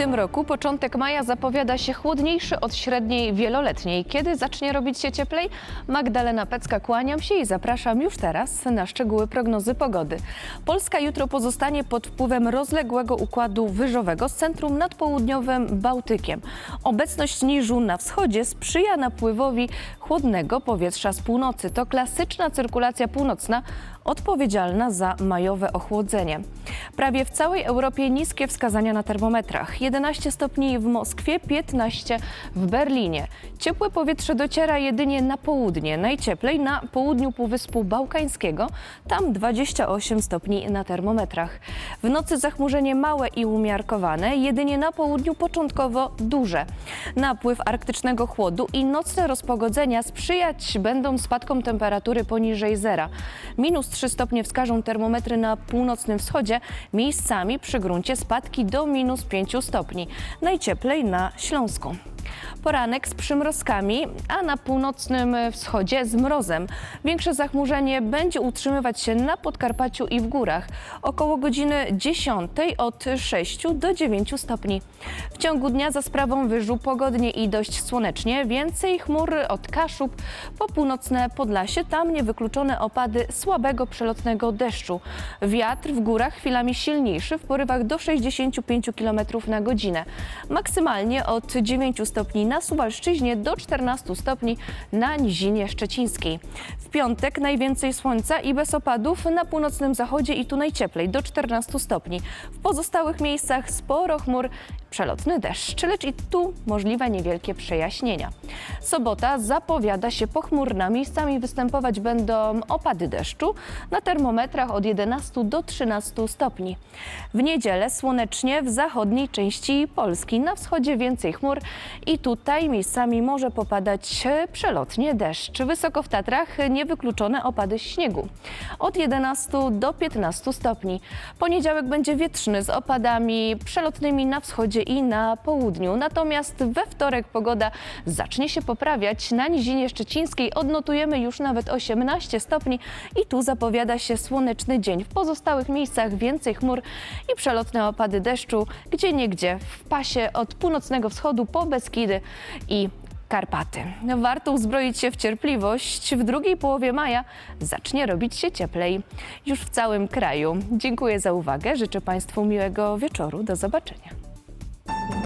tym roku początek maja zapowiada się chłodniejszy od średniej wieloletniej. Kiedy zacznie robić się cieplej? Magdalena Pecka, kłaniam się i zapraszam już teraz na szczegóły prognozy pogody. Polska jutro pozostanie pod wpływem rozległego układu wyżowego z centrum nad południowym Bałtykiem. Obecność niżu na wschodzie sprzyja napływowi chłodnego powietrza z północy. To klasyczna cyrkulacja północna odpowiedzialna za majowe ochłodzenie. Prawie w całej Europie niskie wskazania na termometrach. 11 stopni w Moskwie, 15 w Berlinie. Ciepłe powietrze dociera jedynie na południe. Najcieplej na południu Półwyspu Bałkańskiego, tam 28 stopni na termometrach. W nocy zachmurzenie małe i umiarkowane, jedynie na południu początkowo duże. Napływ arktycznego chłodu i nocne rozpogodzenia sprzyjać będą spadkom temperatury poniżej zera. Minus 3 stopnie wskażą termometry na północnym wschodzie, miejscami przy gruncie spadki do minus 5 stopni. Najcieplej na Śląsku. Poranek z przymrozkami, a na północnym wschodzie z mrozem. Większe zachmurzenie będzie utrzymywać się na Podkarpaciu i w górach. Około godziny 10 od 6 do 9 stopni. W ciągu dnia za sprawą wyżu pogodnie i dość słonecznie. Więcej chmur od Kaszub po północne Podlasie. Tam niewykluczone opady słabego przelotnego deszczu. Wiatr w górach chwilami silniejszy w porywach do 65 km na godzinę. Maksymalnie od 9 stopni na Suwalszczyźnie do 14 stopni na Nizinie Szczecińskiej. W piątek najwięcej słońca i bez opadów na północnym zachodzie i tu najcieplej do 14 stopni. W pozostałych miejscach sporo chmur, przelotny deszcz, lecz i tu możliwe niewielkie przejaśnienia. Sobota zapowiada się pochmurna, miejscami występować będą opady deszczu na termometrach od 11 do 13 stopni. W niedzielę słonecznie w zachodniej części Polski, na wschodzie więcej chmur tutaj miejscami może popadać przelotnie deszcz. Wysoko w Tatrach niewykluczone opady śniegu. Od 11 do 15 stopni. Poniedziałek będzie wietrzny z opadami przelotnymi na wschodzie i na południu. Natomiast we wtorek pogoda zacznie się poprawiać. Na Nizinie Szczecińskiej odnotujemy już nawet 18 stopni i tu zapowiada się słoneczny dzień. W pozostałych miejscach więcej chmur i przelotne opady deszczu, gdzie niegdzie w pasie od północnego wschodu po Beskidy i Karpaty. Warto uzbroić się w cierpliwość. W drugiej połowie maja zacznie robić się cieplej już w całym kraju. Dziękuję za uwagę. Życzę Państwu miłego wieczoru. Do zobaczenia.